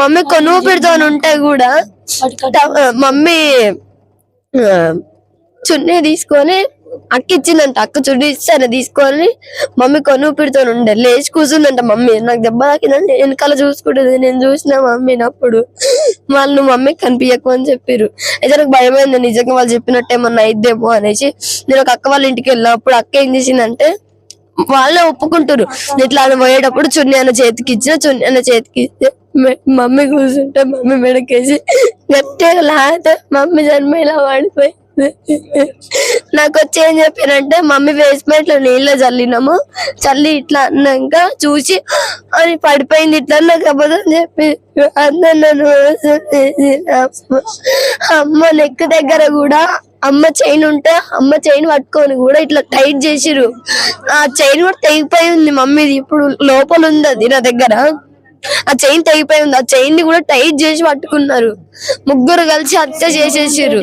Mummy కొనువు పెడుతూ ఉంటే కూడా మమ్మీ చున్నీ తీసుకొని అక్క ఇచ్చిందంట. అక్క చున్నీ ఇచ్చాను తీసుకొని మమ్మీ కొనువు పెడుతూ ఉండే. లేచి కూర్చుందంట మమ్మీ. నాకు దెబ్బ తాకిందని వెనకాల చూసుకుంటుంది. నేను చూసిన మమ్మీని అప్పుడు వాళ్ళు మమ్మీ కనిపించకు అని చెప్పారు అయితే నాకు భయమైంది నిజంగా వాళ్ళు చెప్పినట్టు ఏమన్నా అయిద్దేమో అనేసి. నేను ఒక అక్క వాళ్ళ ఇంటికి వెళ్ళినప్పుడు అక్క ఏం చేసిందంటే వాళ్ళే ఒప్పుకుంటారు ఇట్లా అని పోయేటప్పుడు చున్నీ అన్న చేతికి ఇచ్చిన చున్నీ అన్న చేతికి మె- మమ్మీ కూర్చుంటే మమ్మీ మెడకేసి గట్టిగా లాగితే మమ్మీ జన్మ ఇలా పడిపోయింది నాకు వచ్చి ఏం చెప్పారంటే మమ్మీ బేస్మెంట్లో నీళ్ళ చల్లినాము. చల్లి ఇట్లా అన్నాక చూసి అని పడిపోయింది ఇట్లా నాకు అబద్ధం చెప్పి అందరు నన్ను అమ్మ నెక్ దగ్గర కూడా అమ్మ చైన్ ఉంటే అమ్మ చైన్ పట్టుకొని కూడా ఇట్లా టైట్ చేసిరు ఆ చైన్ కూడా తెగిపోయి ఉంది మమ్మీది. ఇప్పుడు లోపల ఉంది అది నా దగ్గర. ఆ చైన్ తెగిపోయి ఉంది. ఆ చైన్ని కూడా టైట్ చేసి పట్టుకున్నారు. ముగ్గురు కలిసి హత్య చేసేసారు